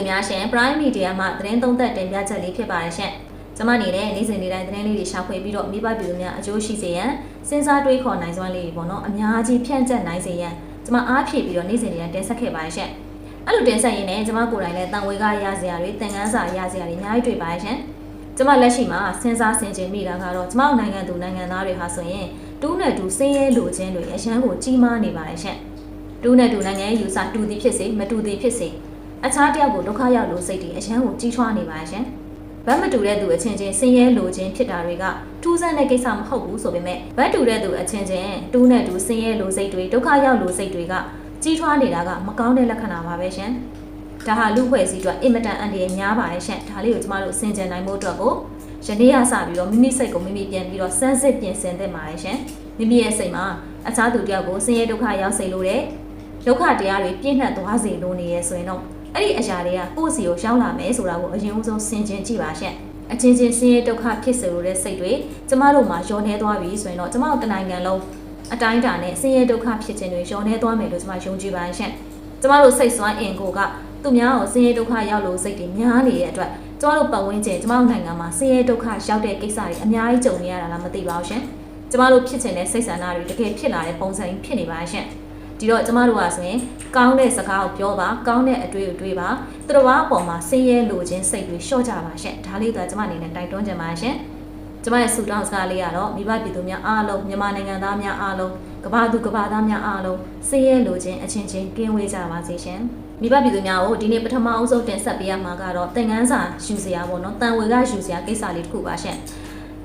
သူများရှင် Prime Media မှသတင်းသုံးသပ်တင်ပြချက်လေးဖြစ်ပါတယ်ရှင်။ကျွန်မအနေနဲ့နေ့စဉ်နေ့တိုင်းသတင်းလေးတွေရှာဖွေပြီးတော့မိဘပြည်သူများအကျိုးရှိစေရန်စဉ်းစားတွေးခေါ်နိုင်စွမ်းလေးတွေပေါ့နော်အများကြီးဖြန့်ကျက်နိုင်စေရန်ကျွန်မအားဖြည့်ပြီးတော့နေ့စဉ်နေ့တိုင်းတင်ဆက်ခဲ့ပါတယ်ရှင်။အဲ့လိုတင်ဆက်ရင်းနဲ့ကျွန်မကိုယ်တိုင်လည်းတန်ဝေကရစရာတွေသင်ခန်းစာရစရာတွေအများကြီးတွေ့ပါတယ်ရှင်။ကျွန်မလက်ရှိမှာစဉ်းစားဆင်ခြင်မိတာကတော့ကျွန်မတို့နိုင်ငံသူနိုင်ငံသားတွေဟာဆိုရင်တူးနဲ့တူဆင်းရဲလိုခြင်းတွေအရန်ကိုကြီးမားနေပါတယ်ရှင်။တူးနဲ့တူနိုင်ငံရေးယူဆတူသည်ဖြစ်စေမတူသည်ဖြစ်စေ အခြားတယောက်ကိုဒုက္ခရောက်လို့စိတ်တွေအရန်ကိုကြီးထွားနေပါရှင်။ဗတ်မတူတဲ့သူအချင်းချင်းဆင်းရဲလိုခြင်းဖြစ်တာတွေကထူးဆန်းတဲ့ကိစ္စမဟုတ်ဘူးဆိုပေမဲ့ဗတ်တူတဲ့သူအချင်းချင်းတူးနဲ့တူဆင်းရဲလိုစိတ်တွေဒုက္ခရောက်လိုစိတ်တွေကကြီးထွားနေတာကမကောင်းတဲ့လက္ခဏာပါပဲရှင်။ဒါဟာလူဖွဲ့စည်းအတွက်အင်မတန်အန္တရာယ်များပါတယ်ရှင်။ဒါလေးကိုကျမတို့ဆင်ခြင်နိုင်ဖို့အတွက်ကိုယနေ့ကစပြီးတော့မိမိစိတ်ကိုမိမိပြန်ပြီးတော့စမ်းစစ်ပြင်ဆင်သင့်ပါတယ်ရှင်။မိမိရဲ့စိတ်မှာအခြားသူတယောက်ကိုဆင်းရဲဒုက္ခရောက်စေလိုတဲ့ဒုက္ခတရားတွေပြည့်နှက်သွားစေလိုနေရဆိုရင်တော့ အဲ့ဒီအရာတွေကကိုယ့်စီကိုရောက်လာမယ်ဆိုတာကိုအရင်ဆုံးဆင်ခြင်ကြည့်ပါရှင့်အချင်းချင်းဆင်းရဲဒုက္ခဖြစ်စေလိုတဲ့စိတ်တွေကျမတို့မှာညှော်နှဲသွားပြီဆိုရင်တော့ကျမတို့တနိုင်ငံလုံးအတိုင်းအတာနဲ့ဆင်းရဲဒုက္ခဖြစ်ခြင်းတွေညှော်နှဲသွားမယ်လို့ကျမယုံကြည်ပါရှင့်ကျမတို့စိတ်ဆွမ်းအင်ကိုကသူများကိုဆင်းရဲဒုက္ခရောက်လို့စိတ်တွေများနေတဲ့အတွက်ကျမတို့ပတ်ဝန်းကျင်ကျမတို့နိုင်ငံမှာဆင်းရဲဒုက္ခရောက်တဲ့ကိစ္စတွေအများကြီးကြုံနေရတာလားမသိပါဘူးရှင်ကျမတို့ဖြစ်ချင်တဲ့စိတ်ဆန္ဒတွေတကယ်ဖြစ်လာတဲ့ပုံစံဖြစ်နေပါရှင့် ဒီတော့ကျမတို့ကဆိုရင်ကောင်းတဲ့စကားကိုပြောပါကောင်းတဲ့အတွေ့အတွေ့ပါသူတော်ဘာအပေါ်မှာဆင်းရဲလိုခြင်းစိတ်တွေလျှော့ကြပါရှင့်ဒါလေးကကျမအနေနဲ့တိုက်တွန်းချင်ပါရှင့်ကျမရဲ့ဆူတောင်းစကားလေးကတော့မိဘပြည်သူများအားလုံးမြန်မာနိုင်ငံသားများအားလုံးကမ္ဘာသူကမ္ဘာသားများအားလုံးဆင်းရဲလိုခြင်းအချင်းချင်းကင်းဝေးကြပါစေရှင်မိဘပြည်သူများကိုဒီနေ့ပထမအဦးဆုံးတင်ဆက်ပေးရမှာကတော့သင်ခန်းစာယူစရာပေါ့နော်တန်ဝေကယူစရာကိစ္စလေးတစ်ခုပါရှင့်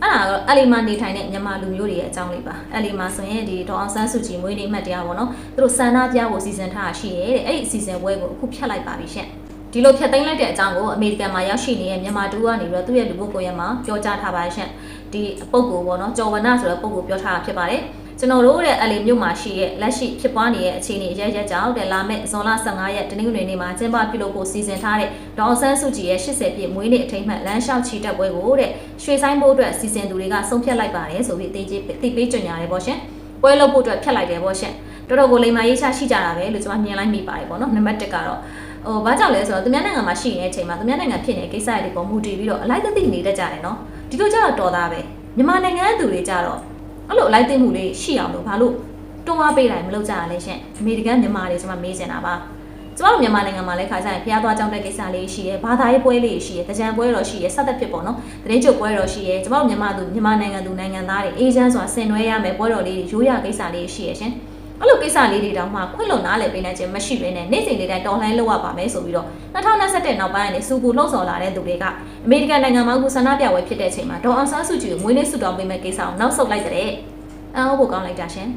အဲ့ဒါကတော့အလီမာနေထိုင်တဲ့မြန်မာလူမျိုးတွေရဲ့အကြောင်းလေးပါအလီမာဆိုရင်ဒီဒေါအောင်ဆန်းစုကြည်မွေးနေ့မှတ်တရားပေါ့နော်သူတို့စန္ဒပြဖို့စီစဉ်ထားတာရှိရဲတဲ့အဲ့ဒီအစီအစဉ်ပွဲကိုအခုဖျက်လိုက်ပါပြီရှင့်ဒီလိုဖျက်သိမ်းလိုက်တဲ့အကြောင်းကိုအမေရိကန်မှာရောက်ရှိနေတဲ့မြန်မာတူကနေပြီးတော့သူ့ရဲ့လူမှုကွန်ရက်မှာပြောကြားထားပါရှင့်ဒီပုံကိုပေါ့နော်ကျော်ဝနဆိုတဲ့ပုံကိုပြောထားတာဖြစ်ပါတယ် ကျွန်တော်တို့တဲ့အလီမြို့မှာရှိရဲ့လက်ရှိဖြစ်ပွားနေတဲ့အခြေအနေရက်ရက်ကြောင့်တဲ့လာမယ့်ဇွန်လ15ရက်တနင်္ဂနွေနေ့မှာကျင်းပပြုလုပ်ဖို့စီစဉ်ထားတဲ့ဒေါအောင်ဆန်းစုကြည်ရဲ့80ပြည့်မွေးနေ့အထိမ်းအမှတ်လမ်းလျှောက်ချီတက်ပွဲကိုတဲ့ရွှေဆိုင်ဖို့အတွက်စီစဉ်သူတွေကဆုံးဖြတ်လိုက်ပါတယ်ဆိုပြီးတေးကြီးတိပေးကြညာတယ်ပေါ့ရှင်ပွဲလုပ်ဖို့အတွက်ဖြတ်လိုက်တယ်ပေါ့ရှင်တော်တော်ကိုလိမ္မာရေးချရှိကြတာပဲလို့ကျွန်မမြင်လိုက်မိပါတယ်ပေါ့နော်နံပါတ်1ကတော့ဟိုဘာကြောင့်လဲဆိုတော့သူများနိုင်ငံမှာရှိနေတဲ့အချိန်မှာသူများနိုင်ငံဖြစ်နေတဲ့ကိစ္စတွေပေါ်မူတည်ပြီးတော့အလိုက်သက်သိနေတတ်ကြတယ်နော်ဒီလိုကြတော့တော်သားပဲမြန်မာနိုင်ငံသူတွေကြတော့ အဲ့လိုအလိုက်သိမှုလေးရှိအောင်လို့ဘာလို့တွန်းအားပေးတိုင်းမလုပ်ကြရလဲရှင်အမေရိကန်မြန်မာတွေကျွန်မမေးချင်တာပါကျမတို့မြန်မာနိုင်ငံမှာလည်းခါကြရင်ဖျားသွားကြောင်းတဲ့ကိစ္စလေးရှိရဲဘာသာရေးပွဲလေးရှိရဲတကြံပွဲတော့ရှိရဲဆက်သက်ဖြစ်ပေါ့နော်တရင်ကျုပ်ပွဲတော့ရှိရဲကျမတို့မြန်မာသူမြန်မာနိုင်ငံသူနိုင်ငံသားတွေအေဂျင့်ဆိုတာဆင်နွှဲရမယ်ပွဲတော်လေးတွေရိုးရကိစ္စလေးရှိရဲရှင် အဲ့လိုကိစ္စလေးတွေတောင်မှခွင့်လွန်နားလည်ပေးနိုင်ခြင်းမရှိဘဲနဲ့နေ့စဉ်လေးတိုင်းတော်လှန်လုပ်ရပါမယ်ဆိုပြီးတော့2021နောက်ပိုင်းကနေစူပူလှုပ်ဆော်လာတဲ့သူတွေကအမေရိကန်နိုင်ငံမှာအခုဆန္ဒပြပွဲဖြစ်တဲ့အချိန်မှာဒေါ်အောင်ဆန်းစုကြည်ကိုမွေးနေ့ဆုတောင်းပေးမဲ့ကိစ္စကိုနောက်ဆုတ်လိုက်တဲ့အံ့ဩဖို့ကောင်းလိုက်တာရှင်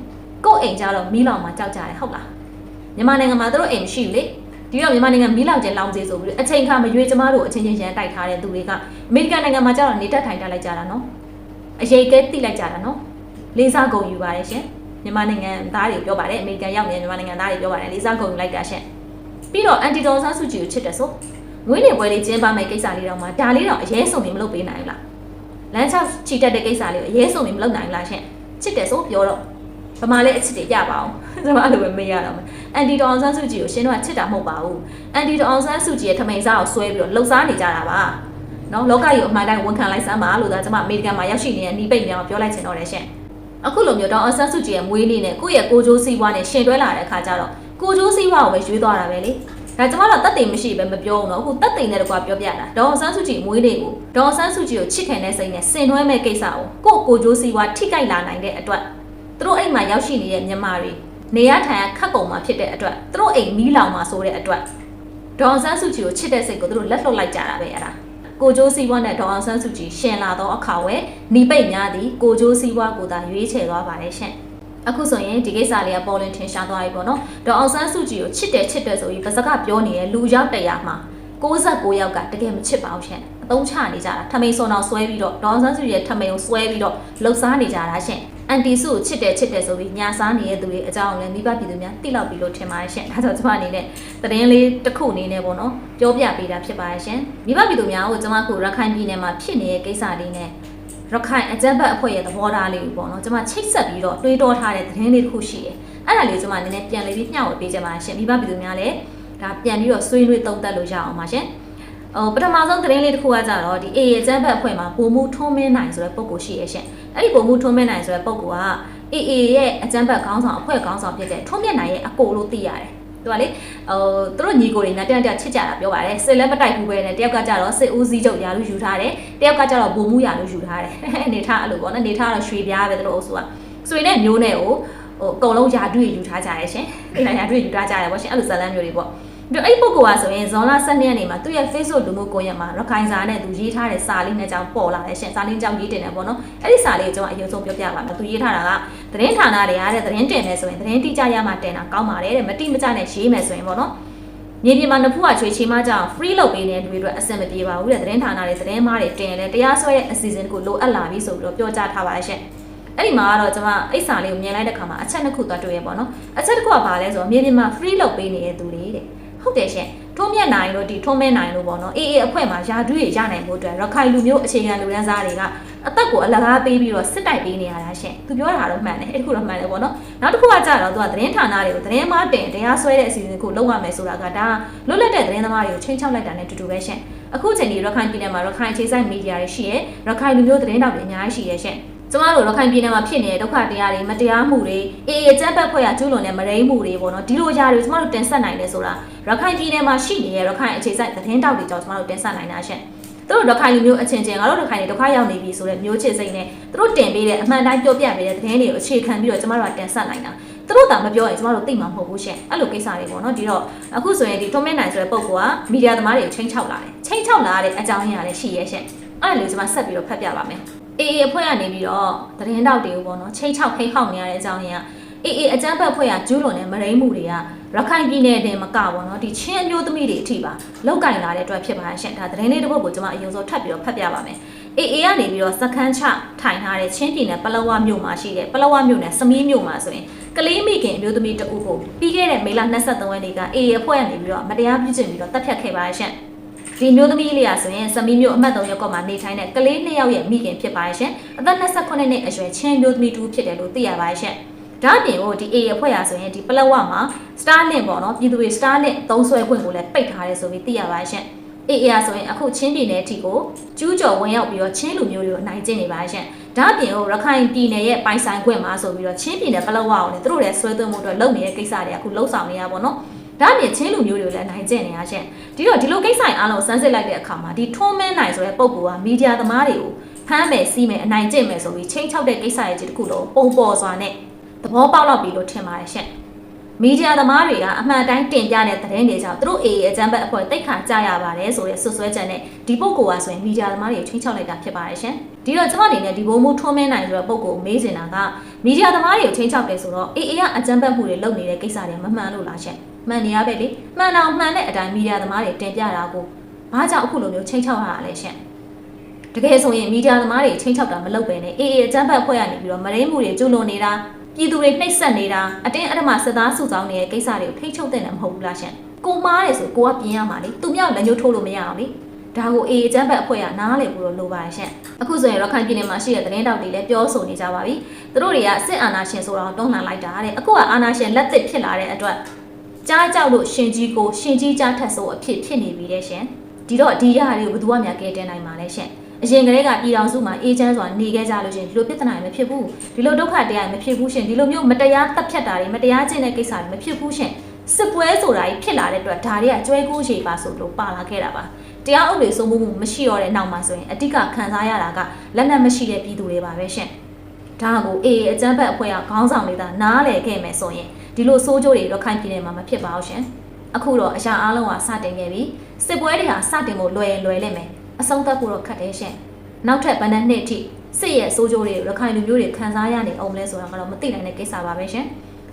ကို့အိမ်ကြတော့မီးလောင်မှာကြောက်ကြတယ်ဟုတ်လားမြန်မာနိုင်ငံမှာတို့အိမ်မရှိဘူးလေဒီတော့မြန်မာနိုင်ငံမီးလောင်ကျလောင်စေဆိုပြီးအချိန်ခါမရွေးကျမတို့အချင်းချင်းရန်တိုက်ထားတဲ့သူတွေကအမေရိကန်နိုင်ငံမှာကျတော့နေတက်ထိုင်တက်လိုက်ကြတာနော်အရေးကဲတိလိုက်ကြတာနော်လေးစားကုန်ယူပါတယ်ရှင် မြန်မာနိုင်ငံသားတွေပြောပါတယ်အမေရိကန်ရောက်နေတဲ့မြန်မာနိုင်ငံသားတွေပြောပါတယ်လေးစားကုန်ယူလိုက်တာရှင်ပြီးတော့အန်တီဒေါ်ဆန်းစုကြည်ကိုချစ်တယ်ဆိုငွေနေပွဲလေးကျင်းပမယ့်ကိစ္စလေးတော့မှဒါလေးတော့အရေးဆုံးပြီးမလုပ်ပေးနိုင်ဘူးလားလမ်းချောက်ချီတက်တဲ့ကိစ္စလေးကိုအရေးဆုံးပြီးမလုပ်နိုင်ဘူးလားရှင်ချစ်တယ်ဆိုပြောတော့ဗမာလည်းအချစ်တွေကြပါအောင်ကျွန်မအဲ့လိုပဲမေးရတော့မယ်အန်တီဒေါ်အောင်ဆန်းစုကြည်ကိုရှင်တို့ကချစ်တာမဟုတ်ပါဘူးအန်တီဒေါ်အောင်ဆန်းစုကြည်ရဲ့ထမိန်စားကိုဆွဲပြီးတော့လှုပ်ရှားနေကြတာပါနော်လောကကြီးကိုအမှန်တိုင်းဝန်ခံလိုက်စမ်းပါလို့သာကျွန်မအမေရိကန်မှာရောက်ရှိနေတဲ့နှီးပိတ်များပြောလိုက်ချင်တော့တယ်ရှင် အခုလိုမျိုးတော့အဆန်းစုကြည်ရဲ့မွေးနေ့နဲ့ကိုယ့်ရဲ့ကိုကြိုးစီးပွားနဲ့ရှင်တွဲလာတဲ့အခါကျတော့ကိုကြိုးစီးပွားကိုပဲရွေးသွားတာပဲလေဒါကျွန်မတော့တက်တင်မရှိပဲမပြောအောင်တော့အခုတက်တင်တဲ့တကွာပြောပြတာဒေါ်ဆန်းစုကြည်မွေးနေ့ကိုဒေါ်ဆန်းစုကြည်ကိုချစ်ခင်တဲ့စိတ်နဲ့ဆင်နွှဲမဲ့ကိစ္စကိုကိုကိုကြိုးစီးပွားထိကြိုက်လာနိုင်တဲ့အတွက်သူတို့အိမ်မှာရောက်ရှိနေတဲ့မြန်မာတွေနေရထိုင်ရခက်ကုန်မှာဖြစ်တဲ့အတွက်သူတို့အိမ်မီးလောင်မှာဆိုတဲ့အတွက်ဒေါ်ဆန်းစုကြည်ကိုချစ်တဲ့စိတ်ကိုသူတို့လက်လွတ်လိုက်ကြတာပဲအဲ့ဒါ ကိုကြိုးစီးပွားနဲ့ဒေါအောင်ဆန်းစုကြည်ရှင်လာသောအခါဝဲနီပိတ်များသည်ကိုကြိုးစီးပွားကိုသာရွေးချယ်သွားပါတယ်ရှင်အခုဆိုရင်ဒီကိစ္စလေးကပေါ်လင်ထင်ရှားသွားပြီပေါ့နော်ဒေါအောင်ဆန်းစုကြည်ကိုချစ်တယ်ချစ်တယ်ဆိုပြီးပါစကပြောနေတဲ့လူရောက်တရားမှာ69ယောက်ကတကယ်မချစ်ပါဘူးရှင်အသုံးချနေကြတာထမိန်စော်နောက်ဆွဲပြီးတော့ဒေါအောင်ဆန်းစုကြည်ရဲ့ထမိန်ကိုဆွဲပြီးတော့လှုပ်ရှားနေကြတာရှင် အန်တီစုကိုချစ်တယ်ချစ်တယ်ဆိုပြီးညာစားနေတဲ့သူတွေအကြောင်းလည်းမိဘပြည်သူများသိလောက်ပြီးလို့ထင်ပါတယ်ရှင်ဒါကြောင့်ကျွန်မအနေနဲ့သတင်းလေးတစ်ခုအနေနဲ့ပေါ့နော်ပြောပြပေးတာဖြစ်ပါတယ်ရှင်မိဘပြည်သူများကိုကျွန်မခုရခိုင်ပြည်နယ်မှာဖြစ်နေတဲ့ကိစ္စလေးနဲ့ရခိုင်အကြမ်းဖက်အဖွဲ့ရဲ့သဘောထားလေးကိုပေါ့နော်ကျွန်မချိတ်ဆက်ပြီးတော့တွေးတောထားတဲ့သတင်းလေးတစ်ခုရှိတယ်အဲ့ဒါလေးကျွန်မနည်းနည်းပြန်လေးပြီးမျှဝေပေးကြပါရှင်မိဘပြည်သူများလည်းဒါပြန်ပြီးတော့ဆွေးနွေးသုံးသပ်လို့ရအောင်ပါရှင်ဟိုပထမဆုံးသတင်းလေးတစ်ခုကကြတော့ဒီ AA အကြမ်းဖက်အဖွဲ့မှာပုံမှုထုံးမင်းနိုင်ဆိုတဲ့ပုံကိုရှိရရှင် အဲ့ဒီပုံမှုထုံးမင်းနိုင်ဆိုတဲ့ပုံက AA ရဲ့အကြမ်းဖက်ခေါင်းဆောင်အဖွဲ့ခေါင်းဆောင်ဖြစ်တဲ့ထုံးမြင့်နိုင်ရဲ့အကိုလို့သိရတယ်သူကလေဟိုသူတို့ညီကိုတွေနဲ့တန်တန်ချစ်ကြတာပြောပါတယ်စစ်လည်းမတိုက်ဘူးပဲနဲ့တယောက်ကကြတော့စစ်ဦးစီးချုပ်ရာလို့ယူထားတယ်တယောက်ကကြတော့ဗိုလ်မှူးရာလို့ယူထားတယ်အနေထားအဲ့လိုပေါ့နော်အနေထားကတော့ရွှေပြားပဲသူတို့အုပ်စုကဆွေနဲ့မျိုးနဲ့ကိုဟိုအကုန်လုံးယာတွေ့ယူထားကြရဲရှင်အဲ့ဒါယာတွေ့ယူထားကြရဲပေါ့ရှင်အဲ့လိုဇာတ်လမ်းမျိုးတွေပေါ့ ဒီအဲ့ပုဂ္ဂိုလ်ကဆိုရင်ဇွန်လ12ရက်နေ့မှာသူ့ရဲ့ Facebook လူမှုကွန်ရက်မှာရခိုင်စာနဲ့သူရေးထားတဲ့စာလေးနဲ့ကြောင်းပေါ်လာတယ်ရှင်စာလေးကြောင်းရေးတင်တယ်ပေါ့နော်အဲ့ဒီစာလေးကိုကျွန်တော်အရင်ဆုံးပြောပြပါမယ်သူရေးထားတာကသတင်းဌာနတွေကတဲ့သတင်းတင်မယ်ဆိုရင်သတင်းတိကျရမှတင်တာကောင်းပါတယ်တဲ့မတိမကျနဲ့ရေးမယ်ဆိုရင်ပေါ့နော်မြေပြင်မှာနှစ်ဖူးကချွေချေမကြောင် free လုပ်ပေးနေတဲ့လူတွေအတွက်အဆင်မပြေပါဘူးတဲ့သတင်းဌာနတွေသတင်းမားတွေတင်တယ်တရားစွဲတဲ့အစီအစဉ်တခုလိုအပ်လာပြီဆိုပြီးတော့ပြောကြားထားပါတယ်ရှင်အဲ့ဒီမှာကတော့ကျွန်မအိတ်စာလေးကိုမြင်လိုက်တဲ့ခါမှာအချက်နှစ်ခုသွားတွေ့ရပေါ့နော်အချက်တစ်ခုကဘာလဲဆိုတော့မြေပြင်မှာ free လုပ်ပေးနေတဲ့သူတွေတဲ့ ဟုတ်တယ်ရှင်ထုံးမြတ်နိုင်လို့ဒီထုံးမဲနိုင်လို့ပေါ့နော်အေးအေးအဖွဲ့မှာယာတူးရရနိုင်ဖို့အတွက်ရခိုင်လူမျိုးအခြေခံလူရန်စားတွေကအသက်ကိုအလကားပေးပြီးတော့စစ်တိုက်ပေးနေရတာရှင်သူပြောတာတော့မှန်တယ်အဲ့ဒီခုတော့မှန်တယ်ပေါ့နော်နောက်တစ်ခုကကြတော့သူကသတင်းဌာနတွေကိုသတင်းမတင်တရားစွဲတဲ့အစီအစဉ်ကိုလုပ်ရမယ်ဆိုတာကဒါလွတ်လပ်တဲ့သတင်းသမားတွေကိုချိန်ချောက်လိုက်တာနဲ့တူတူပဲရှင်အခုချိန်ဒီရခိုင်ပြည်နယ်မှာရခိုင်ခြေဆိုင်မီဒီယာတွေရှိရဲရခိုင်လူမျိုးသတင်းတောက်တွေအများကြီးရှိရဲရှင် ကျမတို့ရခိုင်ပြည်နယ်မှာဖြစ်နေတဲ့ဒုက္ခတရားတွေမတရားမှုတွေအေးအေးကြမ်းဖက်ဖွဲ့ရကျူးလွန်တဲ့မရိမှုတွေပေါ့နော်ဒီလိုຢာတွေကျမတို့တင်ဆက်နိုင်တယ်ဆိုတာရခိုင်ပြည်နယ်မှာရှိနေတဲ့ရခိုင်အခြေစိုက်သတင်းတောက်တွေကြောင့်ကျမတို့တင်ဆက်နိုင်တာရှင့်သူတို့ရခိုင်လူမျိုးအချင်းချင်းငါတို့ရခိုင်တွေဒုက္ခရောက်နေပြီဆိုတဲ့မျိုးချစ်စိတ်နဲ့သူတို့တင်ပေးတဲ့အမှန်တိုင်းပြောပြပေးတဲ့သတင်းတွေကိုအခြေခံပြီးတော့ကျမတို့ကတင်ဆက်နိုင်တာသူတို့တာမပြောရင်ကျမတို့သိမှာမဟုတ်ဘူးရှင်အဲ့လိုကိစ္စတွေပေါ့နော်ဒီတော့အခုဆိုရင်ဒီ Tom Menai ဆိုတဲ့ပုံကမီဒီယာသမားတွေကိုချိန်ချောက်လာတယ်ချိန်ချောက်လာတဲ့အကြောင်းရင်းလည်းရှိရဲ့ရှင်အဲ့ဒါလေးကျမဆက်ပြီးတော့ဖတ်ပြပါမယ် အေးအေးအဖွဲ့ကနေပြီးတော့သတင်းတောက်တွေကိုပေါ့နော်ချိန်ချောက်ဖိဟောက်နေရတဲ့အကြောင်းရင်းကအေးအေးအကြမ်းဖက်ဖွဲ့ကကျူးလွန်တဲ့မရိမှုတွေကရခိုင်ပြည်နယ်တင်မကပေါ့နော်ဒီချင်းအမျိုးသမီးတွေအထိပါလောက်ကင်လာတဲ့အတွက်ဖြစ်ပါရှင့်ဒါသတင်းလေးတစ်ပုဒ်ကိုကျွန်မအရင်ဆုံးထပ်ပြီးတော့ဖတ်ပြပါမယ်အေးအေးကနေပြီးတော့စခန်းချထိုင်ထားတဲ့ချင်းပြည်နယ်ပလောဝမြို့မှာရှိတဲ့ပလောဝမြို့နယ်စမီးမြို့မှာဆိုရင်ကလေးမိခင်အမျိုးသမီးတဦးကိုပြီးခဲ့တဲ့မေလ23ရက်နေ့ကအေးအေးအဖွဲ့ကနေပြီးတော့မတရားပြုကျင့်ပြီးတော့တပ်ဖြတ်ခဲ့ပါရှင့် ဒီမျိုးသမီးလေးရဆိုရင်စမီးမျိုးအမှတ်3ရပ်ကွက်မှာနေထိုင်တဲ့ကလေး2ယောက်ရဲ့မိခင်ဖြစ်ပါရဲ့ရှင်အသက်28နှစ်အရွယ်ချင်းမျိုးသမီးတူဖြစ်တယ်လို့သိရပါရဲ့ရှင်ဒါအပြင်ဟိုဒီ A အဖွဲ့ရဆိုရင်ဒီပလက်ဝမှာ Starlink ပေါ့နော်ပြည်သူတွေ Starlink သုံးဆွဲခွင့်ကိုလည်းပိတ်ထားတယ်ဆိုပြီးသိရပါရဲ့ရှင် AA ရဆိုရင်အခုချင်းပြည်နယ်အထိကိုကျူးကျော်ဝင်ရောက်ပြီးတော့ချင်းလူမျိုးတွေကိုနိုင်ကျင့်နေပါရဲ့ရှင်ဒါအပြင်ဟိုရခိုင်ပြည်နယ်ရဲ့ပိုင်ဆိုင်ခွင့်မှာဆိုပြီးတော့ချင်းပြည်နယ်ပလက်ဝကိုလည်းသူတို့လည်းဆွဲသွင်းမှုအတွက်လုပ်နေတဲ့ကိစ္စတွေအခုလှုပ်ဆောင်နေရပါတော့ ဒါအပြင်ချင်းလူမျိုးတွေကိုလည်းနိုင်ကျင့်နေရရှင်ဒီတော့ဒီလိုကိစ္စအားလုံးစမ်းစစ်လိုက်တဲ့အခါမှာဒီထွန်းမင်းနိုင်ဆိုတဲ့ပုံကမီဒီယာသမားတွေကိုဖမ်းမယ်စီးမယ်အနိုင်ကျင့်မယ်ဆိုပြီးချင်းချောက်တဲ့ကိစ္စရဲ့ကြီးတစ်ခုလုံးပုံပေါ်စွာနဲ့သဘောပေါက်တော့ပြီလို့ထင်ပါတယ်ရှင်မီဒီယာသမားတွေကအမှန်တိုင်းတင်ပြတဲ့သတင်းတွေကြောင့်သူတို့ AA အကြမ်းဖက်အဖွဲ့တိတ်ခါကြရပါတယ်ဆိုတဲ့ဆွဆွဲချက်နဲ့ဒီပုံကဆိုရင်မီဒီယာသမားတွေချင်းချောက်လိုက်တာဖြစ်ပါတယ်ရှင်ဒီတော့ကျွန်မအနေနဲ့ဒီဘုံမှုထွန်းမင်းနိုင်ဆိုတဲ့ပုံကိုမေးနေတာကမီဒီယာသမားတွေကိုချင်းချောက်တယ်ဆိုတော့ AA ကအကြမ်းဖက်မှုတွေလုပ်နေတဲ့ကိစ္စတွေမမှန်လို့လားရှင် မှန်နေရပဲလေမှန်အောင်မှန်တဲ့အတိုင်းမီဒီယာသမားတွေတင်ပြတာကိုဘာကြောင့်အခုလိုမျိုးချင်းချောက်ရတာလဲရှင်တကယ်ဆိုရင်မီဒီယာသမားတွေချင်းချောက်တာမလုပ်ပဲနဲ့အေးအေးအကြမ်းဖက်ဖွဲ့ရနေပြီးတော့မရင်းမှုတွေကျူးလွန်နေတာပြည်သူတွေနှိပ်စက်နေတာအတင်းအဓမ္မစစ်သားစုဆောင်နေတဲ့ကိစ္စတွေကိုထိ ंछ ုပ်တဲ့နေမဟုတ်ဘူးလားရှင်ကိုမားတယ်ဆိုကိုကပြင်ရမှာလေသူမြောက်လက်ညှိုးထိုးလို့မရအောင်လေဒါကိုအေးအကြမ်းဖက်အဖွဲ့ကနားလည်ဖို့လို့လိုပါရဲ့ရှင်အခုဆိုရင်ရခိုင်ပြည်နယ်မှာရှိတဲ့သတင်းတောက်တွေလည်းပြောဆိုနေကြပါပြီသူတို့တွေကစစ်အာဏာရှင်ဆိုတော့တွန်းလှန်လိုက်တာတဲ့အခုကအာဏာရှင်လက်သစ်ဖြစ်လာတဲ့အတွက် ကြားကြောက်လို့ရှင်ကြီးကိုရှင်ကြီးကြားထက်ဆိုအဖြစ်ဖြစ်နေပြီတဲ့ရှင်ဒီတော့ဒီရတွေကိုဘယ်သူမှမကဲတင်နိုင်ပါလဲရှင်အရင်ကတည်းကပြည်တော်စုမှာအေဂျင့်စွာနေခဲ့ကြလို့ရှင်ဒီလိုပြဿနာတွေမဖြစ်ဘူးဒီလိုဒုက္ခတရားတွေမဖြစ်ဘူးရှင်ဒီလိုမျိုးမတရားတပ်ဖြတ်တာတွေမတရားကျင့်တဲ့ကိစ္စတွေမဖြစ်ဘူးရှင်စစ်ပွဲဆိုတာကြီးဖြစ်လာတဲ့အတွက်ဒါတွေကကျွဲကူးရှည်ပါဆိုလို့ပါလာခဲ့တာပါတရားဥပဒေစိုးမိုးမှုမရှိတော့တဲ့နောက်မှာဆိုရင်အတိတ်ကခံစားရတာကလက်နက်မရှိတဲ့ပြည်သူတွေပါပဲရှင် ဒါကိုအေးအကြမ်းဖက်အဖွဲ့ကခေါင်းဆောင်နေတာနားလည်ခဲ့မယ်ဆိုရင်ဒီလိုစိုးကြိုးတွေရခိုင်ပြည်နယ်မှာမဖြစ်ပါဘူးရှင်အခုတော့အရာအားလုံးကစတင်ခဲ့ပြီစစ်ပွဲတွေဟာစတင်ဖို့လွယ်လွယ်လိမ့်မယ်အဆုံးသတ်ဖို့တော့ခက်တယ်ရှင်နောက်ထပ်ဗန်းတဲ့နှစ်အထိစစ်ရဲ့စိုးကြိုးတွေရခိုင်လူမျိုးတွေခံစားရနေအောင်လဲဆိုတာကတော့မသိနိုင်တဲ့ကိစ္စပါပဲရှင်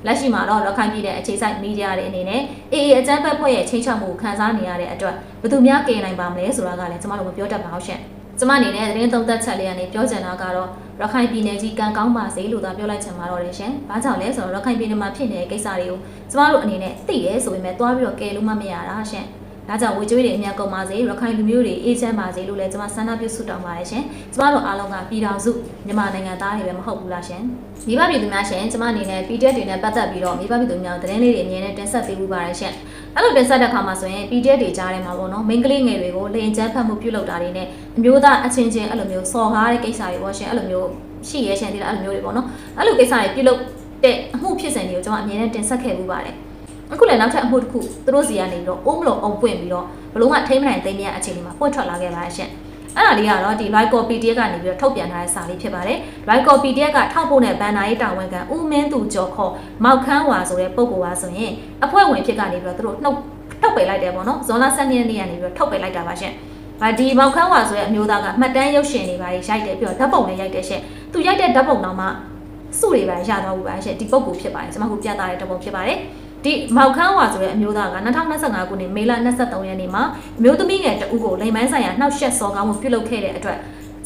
လက်ရှိမှာတော့ရခိုင်ပြည်နယ်အခြေစိုက်မီဒီယာတွေအနေနဲ့အေအေအကြမ်းဖက်ဖွဲ့ရဲ့ချင်းချောက်မှုကိုခန်းစားနေရတဲ့အတွက်ဘယ်သူများကယ်နိုင်ပါမလဲဆိုတာကလည်းကျမတို့မပြောတတ်ပါဘူးရှင် ကျမအနေနဲ့သတင်းသုံးသပ်ချက်လေးကနေပြောချင်တာကတော့ရခိုင်ပြည်နယ်ကြီးကံကောင်းပါစေလို့သာပြောလိုက်ချင်ပါတော့တယ်ရှင်။ဘာကြောင့်လဲဆိုတော့ရခိုင်ပြည်နယ်မှာဖြစ်နေတဲ့ကိစ္စတွေကိုကျမတို့အနေနဲ့သိရဲဆိုပေမဲ့တွားပြီးတော့ကယ်လို့မမရတာရှင်။ ဒါကြောင့်ဝေကျွေးတွေအများကုန်ပါစေရခိုင်လူမျိုးတွေအေးချမ်းပါစေလို့လည်းကျမဆန္ဒပြုဆုတောင်းပါတယ်ရှင်။ကျမတို့အားလုံးကပြည်တော်စုမြန်မာနိုင်ငံသားတွေပဲမဟုတ်ဘူးလားရှင်။မိဘပြည်သူများရှင်ကျမအနေနဲ့ PDF တွေနဲ့ပတ်သက်ပြီးတော့မိဘပြည်သူများသတင်းလေးတွေအမြင်နဲ့တင်ဆက်ပေးမှုပါတယ်ရှင်။အဲ့လိုတင်ဆက်တဲ့ခါမှာဆိုရင် PDF တွေကြားထဲမှာပေါ့နော်မိန်းကလေးငယ်တွေကိုလိန်ကျန်းဖတ်မှုပြုလုပ်တာတွေနဲ့အမျိုးသားအချင်းချင်းအဲ့လိုမျိုးစော်ကားတဲ့ကိစ္စတွေပေါ့ရှင်အဲ့လိုမျိုးရှိရဲရှင်သေးတာအဲ့လိုမျိုးတွေပေါ့နော်အဲ့လိုကိစ္စတွေပြုလုပ်တဲ့အမှုဖြစ်စဉ်တွေကိုကျွန်မအမြဲတမ်းတင်ဆက်ခဲ့မှုပါတယ် အခုလည်းနောက်ထပ်အမှုတစ်ခုသူတို့စီကနေပြီးတော့အုံးမလို့အုံပွင့်ပြီးတော့ဘလုံးကထိမ့်မနိုင်သိမ်းမြအခြေအနေမှာပွင့်ထွက်လာခဲ့ပါတယ်ရှင်အဲ့ဒါလေးကတော့ဒီ Lyco PDF ကနေပြီးတော့ထုတ်ပြန်ထားတဲ့စာလေးဖြစ်ပါတယ်။ Lyco PDF ကထောက်ပို့တဲ့ဘန်နာရေးတာဝန်ခံဦးမင်းသူကျော်ခေါ်မောက်ခန်းဝါဆိုတဲ့ပုံကောပါဆိုရင်အဖွဲ့ဝင်ဖြစ်ကနေပြီးတော့သူတို့နှုတ်ထုတ်ပယ်လိုက်တယ်ပေါ့နော်။ဇွန်လ12ရက်နေ့ကနေပြီးတော့ထုတ်ပယ်လိုက်တာပါရှင်။ဗာဒီမောက်ခန်းဝါဆိုတဲ့အမျိုးသားကမှတ်တမ်းရုပ်ရှင်တွေပါရိုက်တယ်ပြီးတော့ဓာတ်ပုံလည်းရိုက်တယ်ရှင်။သူရိုက်တဲ့ဓာတ်ပုံတော့မှစုတွေပါရသွားဘူးပါရှင်။ဒီပုံကိုဖြစ်ပါတယ်။ကျွန်မကပြသတဲ့ဓာတ်ပုံဖြစ်ပါတယ်။ ဒီမောက်ခန်းဝါဆိုတဲ့အမျိုးသားက2025ခုနှစ်မေလ23ရက်နေ့မှာအမျိုးသမီးငယ်တဦးကိုလိမ်မိုင်းဆိုင်ရာနှောက်ယှက်စော်ကားမှုပြုလုပ်ခဲ့တဲ့အတွက်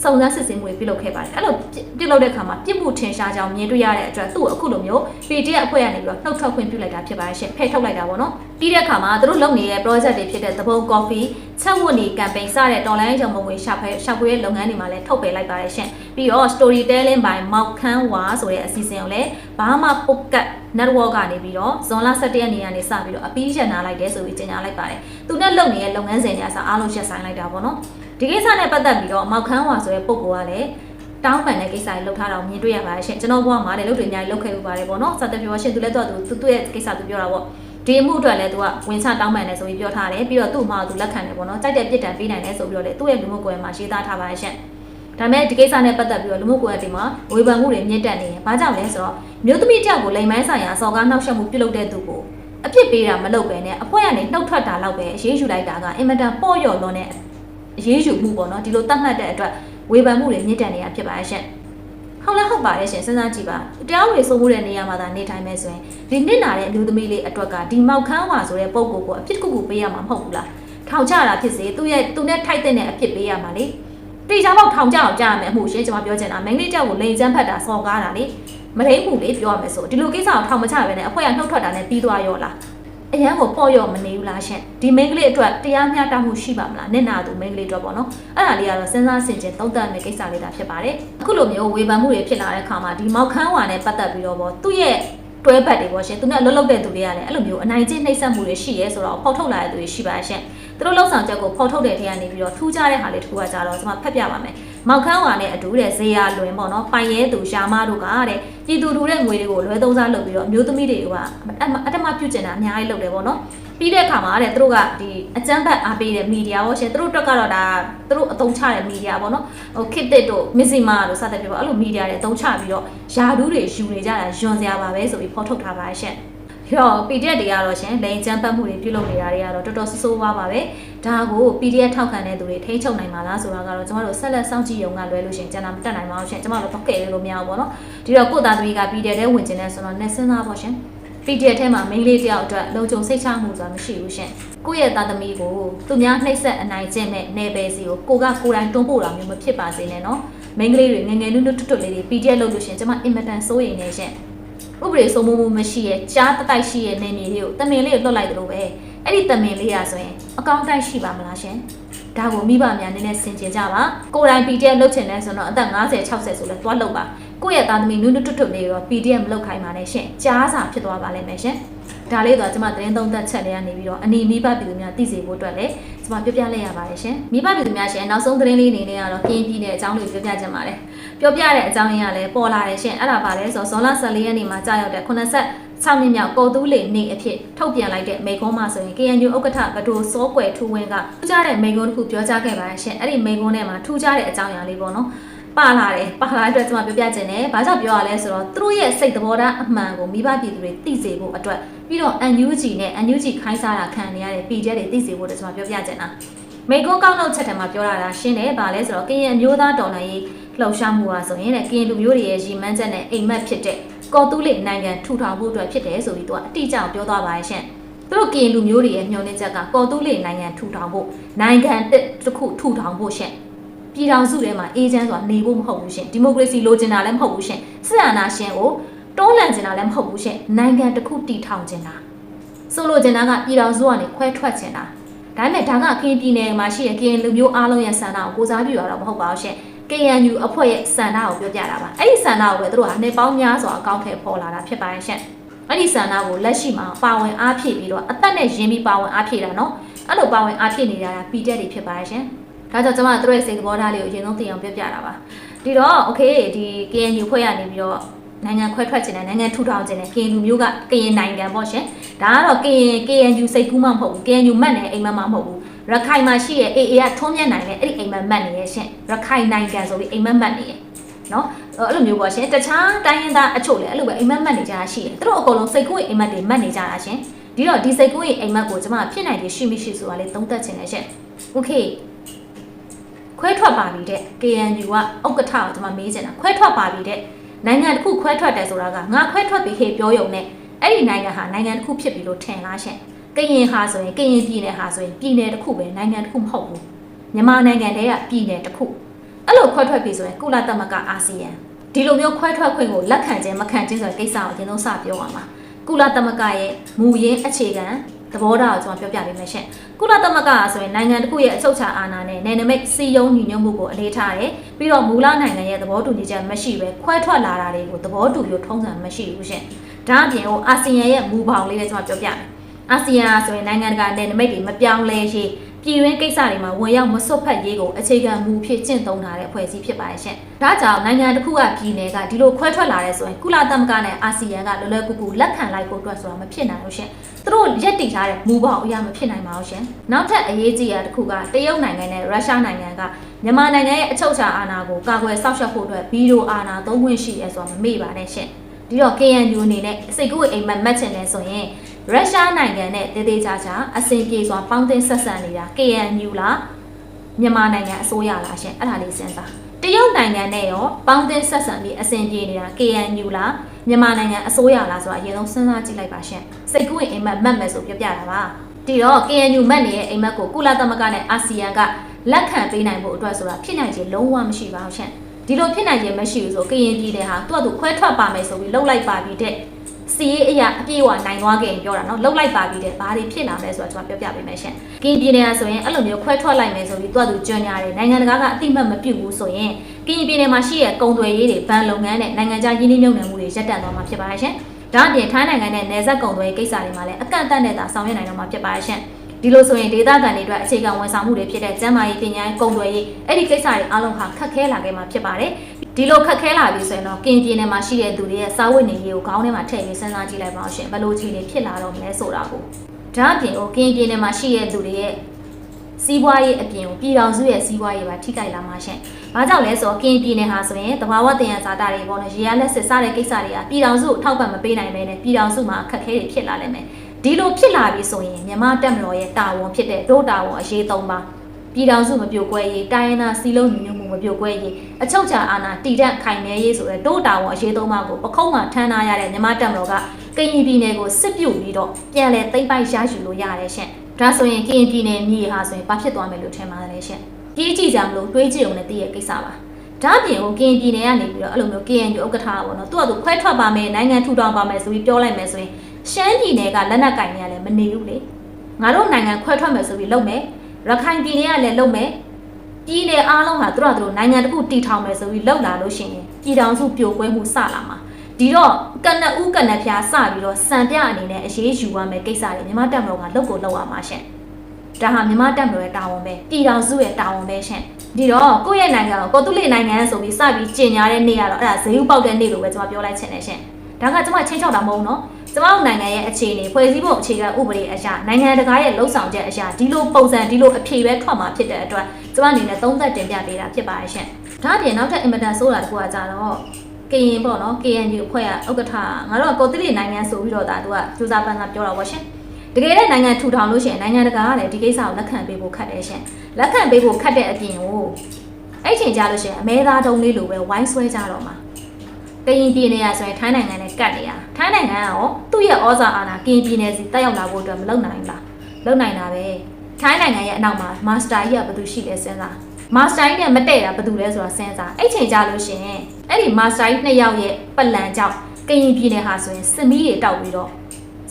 စုံစမ်းစစ်ဆေးမှုတွေပြုလုပ်ခဲ့ပါတယ်အဲ့လိုပြုလုပ်တဲ့အခါမှာပြစ်မှုထင်ရှားကြောင်းမြင်တွေ့ရတဲ့အတွက်သူ့ကိုအခုလိုမျိုး PDF အဖွဲ့ကနေပြီးတော့နှုတ်ထွက်ခွင့်ပြုလိုက်တာဖြစ်ပါတယ်ရှင်ဖယ်ထုတ်လိုက်တာပေါ့နော်ပြီးတဲ့အခါမှာသူတို့လုပ်နေတဲ့ project တွေဖြစ်တဲ့သဘုံ coffee ချက်ဝတ်နေ campaign စတဲ့ online ကြောင့်မငွေရှာဖွေရှာဖွေတဲ့လုပ်ငန်းတွေမှာလည်းထုတ်ပယ်လိုက်ပါတယ်ရှင်ပြီးတော့ storytelling by မောက်ခန်းဝါဆိုတဲ့အစီအစဉ်ကိုလည်းဘာမှ pocket network ကနေပြီးတော့ဇွန်လ17ရက်နေ့ကနေစပြီးတော့အပြီးရနာလိုက်တယ်ဆိုပြီးကြေညာလိုက်ပါတယ်သူနဲ့လုပ်နေတဲ့လုပ်ငန်းစဉ်တွေအစားအားလုံးရှက်ဆိုင်လိုက်တာပေါ့နော် ဒီကိစ္စနဲ့ပတ်သက်ပြီးတော့မောက်ခန်းဝါဆိုတဲ့ပုံကလည်းတောင်းပန်တဲ့ကိစ္စတွေလုပ်ထားတာကိုမြင်တွေ့ရပါတယ်ရှင်ကျွန်တော်ဘဝမှာလည်းလုပ်တွေအများကြီးလုပ်ခဲ့လို့ပါတယ်ပေါ့နော်စသဖြင့်ရှင်သူလည်းတော့သူသူ့ရဲ့ကိစ္စသူပြောတာပေါ့ဒီအမှုအတွက်လည်းသူကဝင်ချတောင်းပန်တယ်ဆိုပြီးပြောထားတယ်ပြီးတော့သူ့မှာသူလက်ခံတယ်ပေါ့နော်ကြိုက်တဲ့ပြစ်ဒဏ်ပေးနိုင်တယ်ဆိုပြီးတော့လေသူ့ရဲ့လူမှုကွယ်မှာရေးသားထားပါတယ်ရှင်ဒါပေမဲ့ဒီကိစ္စနဲ့ပတ်သက်ပြီးတော့လူမှုကွယ်တီမှာဝေဖန်မှုတွေမြင့်တက်နေရင်ဘာကြောင့်လဲဆိုတော့မြို့သမီးတယောက်ကိုလိမ်မိုင်းဆိုင်ရာစော်ကားနှောက်ယှက်မှုပြုလုပ်တဲ့သူကိုအပြစ်ပေးတာမလုပ်ပဲနဲ့အဖွဲကနေနှုတ်ထွက်တာလောက်ပဲအရေးယူလိုက်တာကအင်မတန်ပေါ့လျော်လွန်တဲ့ အရေးယူမှုပေါ့နော်ဒီလိုတတ်မှတ်တဲ့အတွက်ဝေဖန်မှုတွေမြင့်တက်နေတာဖြစ်ပါရဲ့ရှင်ဟုတ်လားဟုတ်ပါတယ်ရှင်စဉ်းစားကြည့်ပါတရားဝင်စိုးမှုတဲ့နေရာမှာသာနေထိုင်မယ်ဆိုရင်ဒီနစ်နာတဲ့အမျိုးသမီးလေးအတွက်ကဒီမောက်ခန်းဝါဆိုတဲ့ပုံကိုကိုအဖြစ်ကုကုပေးရမှာမဟုတ်ဘူးလားထောင်ချတာဖြစ်စေသူ့ရဲ့သူနဲ့ထိုက်တဲ့အဖြစ်ပေးရမှာလေတေချာပေါက်ထောင်ကြအောင်ကြားရမယ်အမှုရှင်ကျွန်မပြောချင်တာမင်းလေးကြောက်ကိုလိန်ချမ်းဖတ်တာစော်ကားတာလေမလိမ့်မှုလေပြောရမယ်ဆိုဒီလိုကိစ္စကိုထောင်မချပဲနဲ့အဖွဲကနှုတ်ထွက်တာနဲ့ပြီးသွားရောလား အရန်ကိုပေါ့ရော့မနေဘူးလားရှင်ဒီမိန်းကလေးအတွက်တရားမျှတမှုရှိပါမလားနင့်နာသူမိန်းကလေးအတွက်ပေါ့နော်အဲ့ဒါလေးကတော့စဉ်းစားဆင်ခြင်သုံးသပ်တဲ့ကိစ္စလေးတာဖြစ်ပါတယ်အခုလိုမျိုးဝေဖန်မှုတွေဖြစ်လာတဲ့အခါမှာဒီမောက်ခန်းဝါနဲ့ပတ်သက်ပြီးတော့ပေါ့သူ့ရဲ့တွဲဘက်တွေပေါ့ရှင်သူနဲ့အလုပ်လုပ်တဲ့သူတွေကလည်းအဲ့လိုမျိုးအနိုင်ကျင့်နှိပ်စက်မှုတွေရှိရဲဆိုတော့ဖောက်ထုတ်လာတဲ့သူတွေရှိပါရှင်သူတို့လောက်ဆောင်ချက်ကိုဖောက်ထုတ်တဲ့ထဲကနေပြီးတော့ထူးခြားတဲ့ဟာလေးတစ်ခုကကြတော့ကျွန်မဖတ်ပြပါမယ် မောက်ခန်းဝါနဲ့အတူတဲ့ဇေယျလွင်ပေါ့နော်ပိုင်ရဲသူရှာမတို့ကတဲ့ပြည်သူလူတဲ့ငွေတွေကိုလွဲသုံးစားလုပ်ပြီးတော့အမျိုးသမီးတွေကအတမပြုတ်ကျင်တာအများကြီးလုပ်တယ်ပေါ့နော်ပြီးတဲ့အခါမှာတဲ့သူတို့ကဒီအကြမ်းဖက်အားပေးတဲ့မီဒီယာပေါ့ရှင်သူတို့တက်ကတော့ဒါသူတို့အသုံးချတဲ့မီဒီယာပေါ့နော်ဟိုခစ်တစ်တို့မစ်စီမာတို့စသဖြင့်ပေါ့အဲ့လိုမီဒီယာတွေအသုံးချပြီးတော့ယာဒူးတွေယူနေကြတာယွန်စရာပါပဲဆိုပြီးဖော်ထုတ်ထားပါရှင်ရော PDF တွေကတော့ရှင်လိန်ချမ်းပတ်မှုတွေပြုလုပ်နေတာတွေကတော့တော်တော်ဆိုးဆိုးဝါးပါပဲ ဒါကို PDF ထောက်ခံတဲ့သူတွေထိန်းချုပ်နိုင်မှာလားဆိုတာကတော့ကျမတို့ဆက်လက်စောင့်ကြည့်ရုံကလွဲလို့ရှင်ကျန်တာမတက်နိုင်ပါဘူးရှင်ကျမတို့တော့ကဲလို့မရဘူးပေါ့နော်ဒီတော့ကိုသားသမီးက PDF ထဲဝင်ကျင်နေဆိုတော့နေစဉ်းစားပေါ့ရှင် PDF ထဲမှာမိန်းလေးတယောက်အတွက်လုံခြုံစိတ်ချမှုဆိုတာမရှိဘူးရှင်ကိုယ့်ရဲ့သားသမီးကိုသူများနှိပ်စက်အနိုင်ကျင့်မဲ့နေပဲစီကိုကိုကကိုယ်တိုင်တွန်းပို့တာမျိုးမဖြစ်ပါစေနဲ့နော်မိန်းကလေးတွေငငယ်နုနုတွတ်တွတ်လေးတွေ PDF လုပ်လို့ရှင်ကျမအင်မတန်စိုးရိမ်နေရှင်ဥပဒေစိုးမိုးမှုမရှိရဲ့ကြားတတိုက်ရှိရဲ့နေမြေလေးကိုတမင်လေးကိုလွတ်လိုက်တယ်လို့ပဲ အဲ့ဒီတမင်လေးရဆိုရင်အကောင့်တိုက်ရှိပါမလားရှင်ဒါကိုမိဘများနည်းနည်းဆင်ခြင်ကြပါကိုယ်တိုင် PDF လုပ်ချင်လဲဆိုတော့အသက်50 60ဆိုလဲသွားလုပ်ပါကိုယ့်ရဲ့သားသမီးနုနုတွတ်တွတ်လေးရော PDF မလုပ်ခိုင်းပါနဲ့ရှင်ကြားစာဖြစ်သွားပါလိမ့်မယ်ရှင်ဒါလေးတော့ကျွန်မသတင်းသုံးသပ်ချက်လေးကနေပြီးတော့အနီမိဘပြည်သူများသိစေဖို့အတွက်လည်းကျွန်မပြပြလိုက်ရပါတယ်ရှင်မိဘပြည်သူများရှင်နောက်ဆုံးသတင်းလေးအနေနဲ့ကတော့ကင်းပြည်နယ်အကြောင်းလေးပြောပြချင်ပါတယ်ပြောပြတဲ့အကြောင်းရင်းကလည်းပေါ်လာတယ်ရှင်အဲ့ဒါပါလဲဆိုတော့ဇွန်လ14ရက်နေ့မှာကြာရောက်တဲ့80 6နှစ်မြောက်ကော်တူးလေနေအဖြစ်ထုတ်ပြန်လိုက်တဲ့မိကုံးမှာဆိုရင် KNU ဥက္ကဋ္ဌဘဒိုစောကွယ်ထူဝင်းကထူးခြားတဲ့မိကုံးတစ်ခုပြောကြားခဲ့ပါတယ်ရှင်အဲ့ဒီမိကုံးထဲမှာထူးခြားတဲ့အကြောင်းအရာလေးပေါ့နော်ပါလာတယ်ပါလာတဲ့အတွက်ကျွန်မပြောပြချင်တယ်ဘာကြောင့်ပြောရလဲဆိုတော့သူတို့ရဲ့စိတ်သဘောထားအမှန်ကိုမိဘပြည်သူတွေသိစေဖို့အတွက်ပြီးတော့ NUG နဲ့ NUG ခိုင်းစားတာခံနေရတဲ့ပြည်ကျဲတွေသိစေဖို့အတွက်ကျွန်မပြောပြချင်တာမိကုံးကောက်နှုတ်ချက်ထဲမှာပြောရတာရှင်းတယ်ဗာလဲဆိုတော့ကရင်အမျိုးသားတော်လှန်ရေးလှုပ်ရှားမှုပါဆိုရင်တဲ့ကရင်လူမျိုးတွေရဲ့ရည်မှန်းချက်နဲ့အိမ်မက်ဖြစ်တဲ့ ကော်တူးလေးနိုင်ငံထူထောင်ဖို့အတွက်ဖြစ်တယ်ဆိုပြီးသူကအတိအကျပြောသွားပါရဲ့ရှင်သူတို့ကရင်လူမျိုးတွေရဲ့မျှော်လင့်ချက်ကကော်တူးလေးနိုင်ငံထူထောင်ဖို့နိုင်ငံတစ်ခုထူထောင်ဖို့ရှင်ပြည်ထောင်စုထဲမှာအေဂျင့်ဆိုတာနေဖို့မဟုတ်ဘူးရှင်ဒီမိုကရေစီလိုချင်တာလည်းမဟုတ်ဘူးရှင်စစ်အာဏာရှင်ကိုတွန်းလှန်ချင်တာလည်းမဟုတ်ဘူးရှင်နိုင်ငံတစ်ခုတည်ထောင်ချင်တာဆိုလိုချင်တာကပြည်ထောင်စုကနေခွဲထွက်ချင်တာဒါပေမဲ့ဒါကကရင်ပြည်နယ်မှာရှိတဲ့ကရင်လူမျိုးအားလုံးရဲ့ဆန္ဒကိုကိုစားပြုရတော့မဟုတ်ပါဘူးရှင် KNU အဖွဲ့ရဲ့စန္ဒကိုပြောပြတာပါအဲ့ဒီစန္ဒကိုပဲသူတို့ကနှစ်ပေါင်းများစွာအကောင့်ထဲပေါ်လာတာဖြစ်ပါရဲ့ရှင့်အဲ့ဒီဆန္ဒကိုလက်ရှိမှာပါဝင်အားဖြည့်ပြီးတော့အသက်နဲ့ရင်းပြီးပါဝင်အားဖြည့်တာနော်အဲ့လိုပါဝင်အားဖြည့်နေကြတာပီတက်တွေဖြစ်ပါတယ်ရှင်ဒါကြောင့်ကျွန်မတို့ရဲ့စိတ်သဘောထားလေးကိုအရင်ဆုံးသိအောင်ပြောပြတာပါဒီတော့ okay ဒီ KNU ဖွဲ့ရနေပြီးတော့နိုင်ငံခွဲထွက်ခြင်းနဲ့နိုင်ငံထူထောင်ခြင်းနဲ့ KNU မျိုးကကရင်နိုင်ငံပေါ့ရှင်ဒါကတော့ကရင် KNU စိတ်ကူးမှမဟုတ်ဘူး KNU မှတ်နေအိမ်မက်မှမဟုတ်ဘူး ရခိုင်မှာရှိရဲ့ AA ကထုံးမြတ်နိုင်တဲ့အဲ့ဒီအိမ်မက်မှတ်နေရဲ့ရှင်ရခိုင်နိုင်ငံဆိုပြီးအိမ်မက်မှတ်နေရဲ့နော်အဲ့လိုမျိုးပေါ့ရှင်တခြားတိုင်းရင်းသားအချို့လည်းအဲ့လိုပဲအိမ်မက်မှတ်နေကြတာရှိတယ်သူတို့အကုန်လုံးစိတ်ကူးရဲ့အိမ်မက်တွေမှတ်နေကြတာရှင်ဒီတော့ဒီစိတ်ကူးရဲ့အိမ်မက်ကိုကျွန်မဖြစ်နိုင်တယ်ရှိမရှိဆိုတာလေးသုံးသပ်ချင်တယ်ရှင် okay ခွဲထွက်ပါပြီတဲ့ KNU ကဥက္ကဋ္ဌကိုကျွန်မမေးချင်တာခွဲထွက်ပါပြီတဲ့နိုင်ငံတစ်ခုခွဲထွက်တယ်ဆိုတာကငါခွဲထွက်ပြီခေပြောရုံနဲ့အဲ့ဒီနိုင်ငံဟာနိုင်ငံတစ်ခုဖြစ်ပြီလို့ထင်လားရှင် ကရင်ဟာဆိုရင်ကရင်ပြည်နယ်ဟာဆိုရင်ပြည်နယ်တစ်ခုပဲနိုင်ငံတစ်ခုမဟုတ်ဘူးမြန်မာနိုင်ငံတည်းကပြည်နယ်တစ်ခုအဲ့လိုခွဲထွက်ပြီဆိုရင်ကုလသမဂ္ဂအာဆီယံဒီလိုမျိုးခွဲထွက်ခွင့်ကိုလက်ခံခြင်းမခံခြင်းဆိုတဲ့ကိစ္စကိုကျွန်တော်စပြောရမှာကုလသမဂ္ဂရဲ့မူရင်းအခြေခံသဘောထားကိုကျွန်တော်ပြောပြပေးမယ်ရှင်ကုလသမဂ္ဂဆိုရင်နိုင်ငံတစ်ခုရဲ့အချုပ်အခြာအာဏာနဲ့နယ်နိမိတ်စီယုံညီညွတ်မှုကိုအလေးထားတယ်ပြီးတော့မူလနိုင်ငံရဲ့သဘောတူညီချက်မရှိပဲခွဲထွက်လာတာတွေကိုသဘောတူလို့ထုံးစံမရှိဘူးရှင်ဒါအပြင်ဟိုအာဆီယံရဲ့မူပေါင်းလေးလည်းကျွန်တော်ပြောပြမယ် အာဆီယံဆိုရင်နိုင်ငံတကာနယ်နိမိတ်တွေမပြောင်းလဲရေးပြည်တွင်းကိစ္စတွေမှာဝင်ရောက်မစွတ်ဖက်ရေးကိုအခြေခံမူဖြစ်ကျင့်သုံးထားတဲ့အဖွဲ့အစည်းဖြစ်ပါတယ်ရှင်။ဒါကြောင့်နိုင်ငံတစ်ခုကပြည်နယ်ကဒီလိုခွဲထွက်လာတဲ့ဆိုရင်ကုလသမဂ္ဂနဲ့အာဆီယံကလွယ်လွယ်ကူကူလက်ခံလိုက်ဖို့အတွက်ဆိုတာမဖြစ်နိုင်ဘူးရှင်။သူတို့ရက်တည်ထားတဲ့မူပေါင်းအရာမဖြစ်နိုင်ပါဘူးရှင်။နောက်ထပ်အရေးကြီးတာတစ်ခုကတရုတ်နိုင်ငံနဲ့ရုရှားနိုင်ငံကမြန်မာနိုင်ငံရဲ့အချုပ်အခြာအာဏာကိုကာကွယ်စောင့်ရှောက်ဖို့အတွက်ဗီဒီယိုအာဏာသုံးခွင့်ရှိရဲဆိုတာမမေ့ပါနဲ့ရှင်။ဒီတော့ KNU အနေနဲ့စိတ်ကူးအိမ်မက်မှတ်ချင်တယ်ဆိုရင် ရုရှားနိုင်ငံနဲ့တေးသေးချာချာအစဉ်ပြေစွာပေါင်းသင်းဆက်ဆံနေတာ KNU လားမြန်မာနိုင်ငံအစိုးရလားရှင်အဲ့ဒါလေးစဉ်းစားတရုတ်နိုင်ငံနဲ့ရောပေါင်းသင်းဆက်ဆံပြီးအစဉ်ပြေနေတာ KNU လားမြန်မာနိုင်ငံအစိုးရလားဆိုတာအရင်ဆုံးစဉ်းစားကြည့်လိုက်ပါရှင်စိတ်ကူးရင်အိမ်မက်မှတ်မယ်ဆိုပြပြတာပါဒီတော့ KNU မှတ်နေတဲ့အိမ်မက်ကိုကုလသမဂ္ဂနဲ့အာဆီယံကလက်ခံပေးနိုင်ဖို့အတွက်ဆိုတာဖြစ်နိုင်ခြင်းလုံးဝမရှိပါဘူးရှင်ဒီလိုဖြစ်နိုင်ခြင်းမရှိဘူးဆိုကရင်ပြည်နယ်ဟာသူ့အတူခွဲထွက်ပါမယ်ဆိုပြီးလှုပ်လိုက်ပါပြီတဲ့ စီရေးအရာအပြည့်အဝနိုင်သွားခဲ့ရင်ပြောတာနော်လှုပ်လိုက်ပါပြီတဲ့ဘာတွေဖြစ်လာမလဲဆိုတာကျွန်တော်ပြောပြပေးမယ်ရှင်ကရင်ပြည်နယ်ကဆိုရင်အဲ့လိုမျိုးခွဲထွက်လိုက်မယ်ဆိုပြီးသူ့အတူကြွညာတယ်နိုင်ငံတကာကအတိမတ်မပြုတ်ဘူးဆိုရင်ကရင်ပြည်နယ်မှာရှိတဲ့ကုန်သွယ်ရေးတွေဗန်လုပ်ငန်းနဲ့နိုင်ငံခြားရင်းနှီးမြှုပ်နှံမှုတွေရပ်တန့်သွားမှာဖြစ်ပါတယ်ရှင်ဒါအပြင်ထိုင်းနိုင်ငံနဲ့နယ်စပ်ကုန်သွယ်ရေးကိစ္စတွေမှာလည်းအကန့်အသတ်နဲ့သာဆောင်ရွက်နိုင်တော့မှာဖြစ်ပါတယ်ရှင်ဒီလိုဆိုရင်ဒေသခံတွေအတွက်အခြေခံဝန်ဆောင်မှုတွေဖြစ်တဲ့ကျန်းမာရေးပညာရေးကုန်သွယ်ရေးအဲ့ဒီကိစ္စတွေအားလုံးဟာခက်ခဲလာခဲ့မှာဖြစ်ပါတယ် ဒီလိုခက်ခဲလာပြီဆိုရင်တော့ကင်ပြည်နယ်မှာရှိတဲ့သူတွေရဲ့စားဝတ်နေရေးကိုခေါင်းထဲမှာထည့်ပြီးစဉ်းစားကြည့်လိုက်ပါအောင်ရှင်ဘယ်လိုခြေနေဖြစ်လာတော့မလဲဆိုတာကိုဒါအပြင်ဟိုကင်ပြည်နယ်မှာရှိတဲ့သူတွေရဲ့စီးပွားရေးအပြင်ကိုပြည်တော်စုရဲ့စီးပွားရေးပါထိခိုက်လာမှာရှင်။ဘာကြောင့်လဲဆိုတော့ကင်ပြည်နယ်ဟာဆိုရင်တဘာဝတင်ရဇာတာတွေပေါ့နော်ရေရလက်စစ်စားတဲ့ကိစ္စတွေကပြည်တော်စုကိုထောက်ပံ့မပေးနိုင်ပဲနဲ့ပြည်တော်စုမှာအခက်အခဲတွေဖြစ်လာလိမ့်မယ်။ဒီလိုဖြစ်လာပြီဆိုရင်မြန်မာတက်မတော်ရဲ့တာဝန်ဖြစ်တဲ့ဒို့တာဝန်အရေးသုံးပါ ပြည်တော်စုမပြိုကွဲရေးတိုင်းရင်းသားစီလုံးညီညွတ်မှုမပြိုကွဲရေးအချုပ်ချာအာဏာတည်တဲ့ခိုင်မြဲရေးဆိုတဲ့ဒို့တာဝန်အရေးသုံးပါကိုပခုံးမှထမ်းထားရတဲ့မြန်မာတက်မတော်ကကရင်ပြည်နယ်ကိုစစ်ပြုတ်ပြီးတော့ပြန်လည်သိမ်းပိုက်ရယူလို့ရတယ်ရှင်။ဒါဆိုရင်ကရင်ပြည်နယ်မြေဟာဆိုရင်ဘာဖြစ်သွားမယ်လို့ထင်ပါလဲရှင်။ကြီးကြည့်ကြမလို့တွေးကြည့်အောင်လည်းသိရကိစ္စပါ။ဒါပြင်ကိုကရင်ပြည်နယ်ကနေပြီးတော့အဲ့လိုမျိုး KNU ဥက္ကဋ္ဌပေါ့နော်သူကသူခွဲထွက်ပါမယ်နိုင်ငံထူထောင်ပါမယ်ဆိုပြီးပြောလိုက်မယ်ဆိုရင်ရှမ်းပြည်နယ်ကလက်နက်ကင်တွေကလည်းမနေဘူးလေငါတို့နိုင်ငံခွဲထွက်မယ်ဆိုပြီးလုပ်မယ် ရခိုင်ပြည်နယ်ကလည်းလုပ်မယ်ပြည်နယ်အားလုံးဟာသူတို့ကသူတို့နိုင်ငံတစ်ခုတည်ထောင်မယ်ဆိုပြီးလုပ်လာလို့ရှိရင်ပြည်ထောင်စုပြိုကွဲမှုစလာမှာဒီတော့ကနဦးကနဖျားစပြီးတော့စံပြအနေနဲ့အရေးယူရမယ်ကိစ္စတွေမြန်မာတက်မတော်ကလုပ်ကိုလုပ်ရမှာရှင်ဒါဟာမြန်မာတက်မတော်ရဲ့တာဝန်ပဲပြည်ထောင်စုရဲ့တာဝန်ပဲရှင်ဒီတော့ကိုယ့်ရဲ့နိုင်ငံကိုကိုသူလေးနိုင်ငံဆိုပြီးစပြီးကျင်ညာတဲ့နေ့ကတော့အဲ့ဒါဈေးဥပေါက်တဲ့နေ့လို့ပဲကျွန်မပြောလိုက်ချင်တယ်ရှင် ဒါကကျွန်မချင်းချောက်တာမဟုတ်နော်ကျမတို့နိုင်ငံရဲ့အခြေအနေဖွဲ့စည်းပုံအခြေခံဥပဒေအရာနိုင်ငံတကာရဲ့လှုပ်ဆောင်ချက်အရာဒီလိုပုံစံဒီလိုအဖြေပဲထွက်မှာဖြစ်တဲ့အတွက်ကျမအနေနဲ့သုံးသပ်တင်ပြပေးတာဖြစ်ပါရဲ့ရှင်။ဒါအပြင်နောက်ထပ်အင်မတန်ဆိုတာတခုကကြတော့ကရင်ပေါ့နော် KNU အဖွဲ့ကဥက္ကဋ္ဌငါတို့ကကိုတိလိနိုင်ငံဆိုပြီးတော့ဒါသူကစူးစမ်းပန်းကပြောတာပေါ့ရှင်။တကယ်တဲ့နိုင်ငံထူထောင်လို့ရှိရင်နိုင်ငံတကာကလည်းဒီကိစ္စကိုလက်ခံပေးဖို့ခက်တယ်ရှင်။လက်ခံပေးဖို့ခက်တဲ့အပြင်ကိုအဲ့ချိန်ကြလို့ရှိရင်အမဲသားတုံးလေးလိုပဲဝိုင်းဆွဲကြတော့မှာ။ ကရင်ပြည်နယ်ရဆိုရင်ထိုင်းနိုင်ငံနဲ့ကတ်နေရထိုင်းနိုင်ငံကရောသူ့ရဲ့ဩဇာအာဏာကရင်ပြည်နယ်စီတက်ရောက်လာဖို့အတွက်မလုပ်နိုင်လားလုပ်နိုင်တာပဲထိုင်းနိုင်ငံရဲ့အနောက်မှာမာစတာကြီးကဘယ်သူရှိလဲစဉ်းစားမာစတာကြီးနဲ့မတည့်တာဘယ်သူလဲဆိုတာစဉ်းစားအဲ့ချိန်ကြလို့ရှင်အဲ့ဒီမာစတာကြီးနှစ်ယောက်ရဲ့ပလန်ကြောင့်ကရင်ပြည်နယ်ဟာဆိုရင်စစ်မီးတွေတောက်ပြီးတော့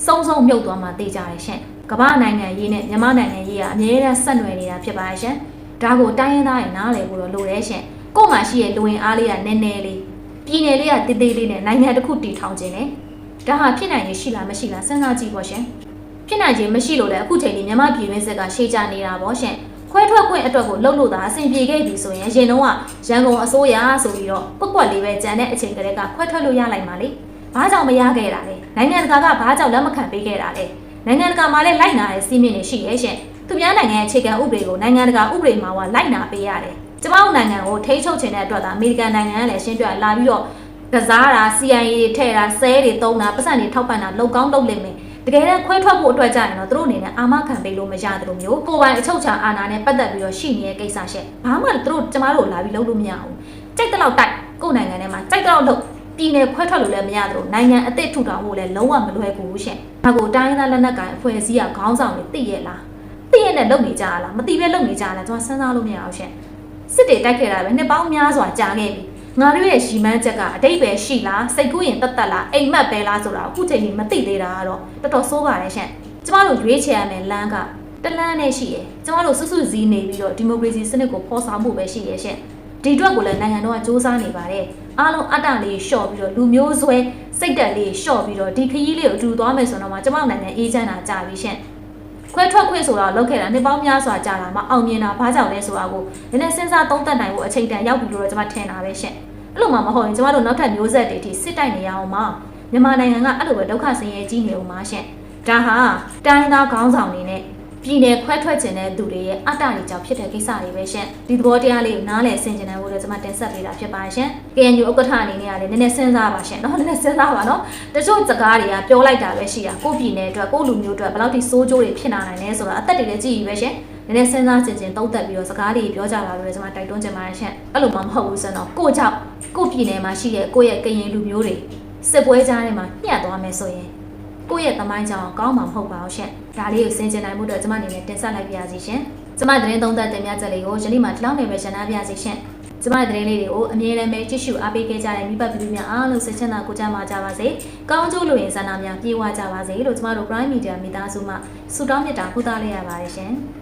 စုံစုံမြုပ်သွားမှသိကြရရှင်ကမ္ဘာနိုင်ငံရေးနဲ့မြန်မာနိုင်ငံရေးကအမြဲတမ်းဆက်နွယ်နေတာဖြစ်ပါရဲ့ရှင်ဒါကိုတိုင်းရင်းသားတွေနားလည်ဖို့တော့လိုတယ်ရှင်ကို့မှာရှိရဲ့လူဝင်အားလေးကနည်းနည်းလေး ပြည်နယ်လေးကတေးသေးလေးနဲ့နိုင်ငံတစ်ခုတည်ထောင်ခြင်းနဲ့ဒါဟာဖြစ်နိုင်ရင်ရှိလားမရှိလားစဉ်းစားကြည့်ပေါ့ရှင်ဖြစ်နိုင်ခြင်းမရှိလို့လည်းအခုချိန်ဒီမြန်မာပြည်တွင်းစစ်ကရှေ့ကျနေတာပေါ့ရှင်ခွဲထွက်ခွင့်အတွက်ကိုလှုပ်လို့သာအဆင်ပြေခဲ့ပြီဆိုရင်ရင်တော့ရန်ကုန်အစိုးရဆိုပြီးတော့ပွက်ပွက်လေးပဲကြံတဲ့အချိန်ကလေးကခွဲထွက်လို့ရလိုက်ပါလေဘာကြောင့်မရခဲ့တာလဲနိုင်ငံတကာကဘာကြောင့်လက်မခံပေးခဲ့တာလဲနိုင်ငံတကာမှာလည်းလိုက်နာတဲ့စီးမင်းတွေရှိရဲ့ရှင်သူများနိုင်ငံရဲ့အခြေခံဥပဒေကိုနိုင်ငံတကာဥပဒေမှာကလိုက်နာပေးရတယ် ကျမတို့နိုင်ငံကိုထိန်းချုပ်ခြင်းတဲ့အတွက်ဒါအမေရိကန်နိုင်ငံကလည်းရှင်းပြလာပြီးတော့ကစားတာ CIA တွေထည့်တာဆဲတွေတုံးတာပတ်စံတွေထောက်ပံ့တာလောက်ကောင်းလုပ်လိမ့်မယ်တကယ်တော့ခွဲထွက်ဖို့အတွက်ကြရင်တော့သူတို့အနေနဲ့အာမခံပေးလို့မရတယ်လို့မျိုးကိုယ်ပိုင်အချုပ်ချာအာဏာနဲ့ပတ်သက်ပြီးတော့ရှိနေတဲ့ကိစ္စရှက်ဘာမှသူတို့ကျမတို့လာပြီးလုပ်လို့မရဘူးကြိုက်တဲ့လောက်တိုက်ကိုယ်နိုင်ငံထဲမှာကြိုက်တဲ့လောက်လုပ်ပြည်နယ်ခွဲထွက်လို့လည်းမရသလိုနိုင်ငံအသစ်ထူထောင်ဖို့လည်းလုံးဝမလွယ်ဘူးရှင့်ဒါကိုတိုင်းသားလက်နက်ကိုင်အဖွဲ့အစည်းကခေါင်းဆောင်တွေသိရဲ့လားသိရဲ့နဲ့လုပ်နေကြလားမသိပဲလုပ်နေကြလားကျွန်တော်စဉ်းစားလို့မရအောင်ရှင့် စစ်တွေတိုက်ခဲ့တာပဲနှစ်ပေါင်းများစွာကြာခဲ့ပြီငါတို့ရဲ့ရီမန်းချက်ကအတိတ်ပဲရှိလားစိတ်ကူးရင်တက်တက်လားအိမ်မက်ပဲလားဆိုတာအခုချိန်ကြီးမသိသေးတာကတော့တော်တော်ဆိုးပါတယ်ရှင့်ကျမတို့ရွေးချယ်ရမယ်လမ်းကတလန်းနဲ့ရှိရယ်ကျမတို့စွတ်စွတ်စည်းနေပြီးတော့ဒီမိုကရေစီစနစ်ကိုဖော်ဆောင်မှုပဲရှိရယ်ရှင့်ဒီအတွက်ကိုလည်းနိုင်ငံတော်ကစ조사နေပါတယ်အားလုံးအတ္တလေးရှော့ပြီးတော့လူမျိုးဆွဲစိတ်တက်လေးရှော့ပြီးတော့ဒီခရီးလေးကိုအတူသွားမယ်ဆိုတော့မှကျမတို့နိုင်ငံအေးချမ်းတာကြာပြီရှင့် ခွဲထွက်ခွင့်ဆိုတာလောက်ခဲ့တာနှစ်ပေါင်းများစွာကြာလာမှအောင်မြင်တာဘာကြောင့်လဲဆိုတာကိုနည်းနည်းစဉ်းစားသုံးသပ်နိုင်ဖို့အချိန်တန်ရောက်ပြီလို့တော့ကျွန်မထင်တာပဲရှင့်အဲ့လိုမှမဟုတ်ရင်ကျမတို့နောက်ထပ်မျိုးဆက်တွေအထိစစ်တိုက်နေရအောင်မမြန်မာနိုင်ငံကအဲ့လိုပဲဒုက္ခဆင်းရဲကြီးနေအောင်မရှင့်ဒါဟာတိုင်းသားခေါင်းဆောင်တွေနဲ့ ပြည်နယ်ခွဲထွက်ခြင်းတဲ့သူတွေရဲ့အတ္တတွေကြောင့်ဖြစ်တဲ့ကိစ္စတွေပဲရှင့်ဒီသဘောတရားလေးကိုနားလည်ဆင်ခြင်နိုင်ဖို့လည်းကျွန်မတင်ဆက်ပေးတာဖြစ်ပါရှင့် KNU ဥက္ကဋ္ဌအနေနဲ့ကလည်းနည်းနည်းစဉ်းစားပါရှင့်နော်နည်းနည်းစဉ်းစားပါနော်တချို့စကားတွေကပြောလိုက်တာပဲရှိတာကိုယ့်ပြည်နယ်အတွက်ကိုယ့်လူမျိုးအတွက်ဘယ်လောက်ထိစိုးကျိုးတွေဖြစ်လာနိုင်လဲဆိုတာအသက်တွေလည်းကြည့်ရပဲရှင့်နည်းနည်းစဉ်းစားကြင်ကြင်သုံးသပ်ပြီးတော့စကားတွေပြောကြပါလို့လည်းကျွန်မတိုက်တွန်းချင်ပါတယ်ရှင့်အဲ့လိုမှမဟုတ်ဘူးဆိုတော့ကိုယ့်ကြောင့်ကိုယ့်ပြည်နယ်မှာရှိတဲ့ကိုယ့်ရဲ့ကရင်လူမျိုးတွေစစ်ပွဲကြားထဲမှာညှက်သွားမယ်ဆိုရင် ကိုယ့်ရဲ့သမိုင်းကြောင်ကောင်းမှာမဟုတ်ပါဘူးရှင်။ဒါလေးကိုစင်ကျင်နိုင်မှုအတွက်ကျွန်မအနေနဲ့တင်ဆက်လိုက်ပါရစီရှင်။ကျွန်မသတင်းသုံးသပ်တင်ပြချက်လေးကိုယနေ့မှဒီလောက်နေပဲရှင်းပြပါစီရှင်။ကျွန်မသတင်းလေးတွေကိုအမြဲတမ်းပဲကြည့်ရှုအားပေးခဲ့ကြတဲ့မိဘပြည်သူများအားလုံးစိတ်ချမ်းသာကိုကြမ်းပါကြပါစေ။ကောင်းကျိုးလိုရင်ဆန္ဒများပြေဝကြပါစေလို့ကျွန်မတို့ Prime Media မိသားစုမှဆုတောင်းမေတ္တာပို့သလိုက်ရပါတယ်ရှင်။